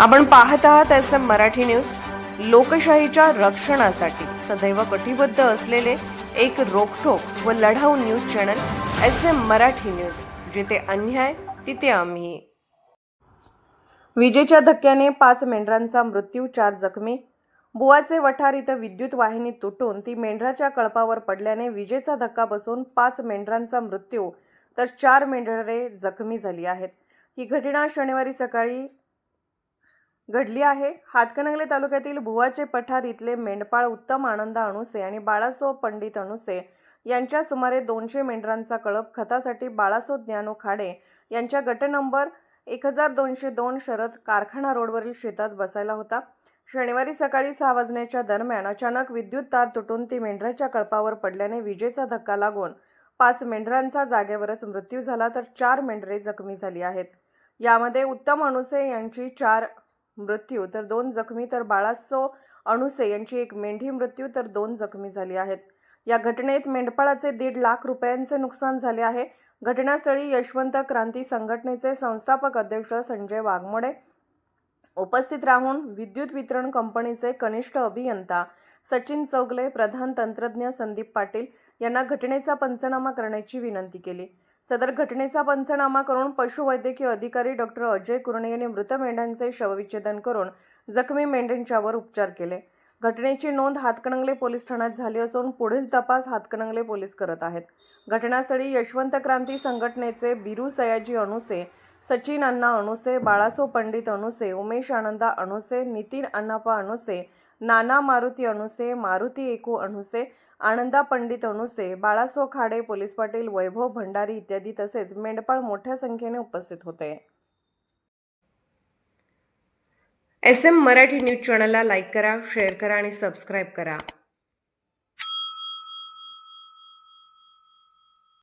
आपण पाहत आहात एस एम मराठी न्यूज. लोकशाहीच्या रक्षणासाठी सदैव कटिबद्ध असलेले एक रोखोक व लढाऊ news channel S M Marathi news. जिथे अन्याय तिथे आम्ही. विजेच्या धक्क्याने पाच मेंढरांचा मृत्यू चार जखमी. बुवाचे वठार इथं विद्युत वाहिनी तुटून ती मेंढराच्या कळपावर पडल्याने विजेचा धक्का बसून पाच मेंढरांचा मृत्यू तर चार मेंढरे जखमी झाली आहेत. ही घटना शनिवारी सकाळी घडली आहे. हातकणंगले तालुक्यातील बुवाचे पठार इथले मेंढपाळ उत्तम आनंद अणुसे आणि बाळासो पंडित अणुसे यांच्या सुमारे दोनशे मेंढरांचा कळप खतासाठी बाळासो ज्ञानो खाडे यांच्या गट नंबर एक हजार दोनशे दोन शरद कारखाना रोडवरील शेतात बसायला होता. शनिवारी सकाळी सहा वाजण्याच्या दरम्यान अचानक विद्युत तार तुटून ती मेंढराच्या कळपावर पडल्याने विजेचा धक्का लागून पाच मेंढरांचा जागेवरच मृत्यू झाला तर चार मेंढरे जखमी झाली आहेत. यामध्ये उत्तम अणुसे यांची चार मृत्यू. तर दोन जखमी तर बाळासो अणुसे यांची एक मेंढी मृत्यू तर दोन जखमी झाली आहेत. या घटनेत मेंढपाळाचे दीड लाख रुपयांचे नुकसान झाले आहे. घटनास्थळी यशवंत क्रांती संघटनेचे संस्थापक अध्यक्ष संजय वाघमोडे उपस्थित राहून विद्युत वितरण कंपनीचे कनिष्ठ अभियंता सचिन चौगले प्रधान तंत्रज्ञ संदीप पाटील यांना घटनेचा पंचनामा करण्याची विनंती केली. सदर घटनेचा पंचनामा करून पशुवैद्यकीय अधिकारी डॉक्टर अजय कुरणे यांनी मृत मेंढ्यांचे शवविच्छेदन करून जखमी मेंढ्यांच्यावर उपचार केले. घटनेची नोंद हातकणंगले पोलीस ठाण्यात झाली असून पुढील तपास हातकणंगले पोलीस करत आहेत. घटनास्थळी यशवंत क्रांती संघटनेचे बिरू सयाजी अणुसे सचिन अण्णा अणुसे बाळासो पंडित अणुसे उमेश आनंदा अणुसे नितीन अण्णापा अणुसे नाना मारुती अणुसे मारुती एकू अणुसे आनंदा पंडित अणुसे बाळासो खाडे पोलीस पाटील वैभव भंडारी इत्यादी तसेच मेंढपाळ मोठ्या संख्येने उपस्थित होते. एस एम मराठी न्यूज चॅनलला लाईक करा शेअर करा आणि सबस्क्राईब करा.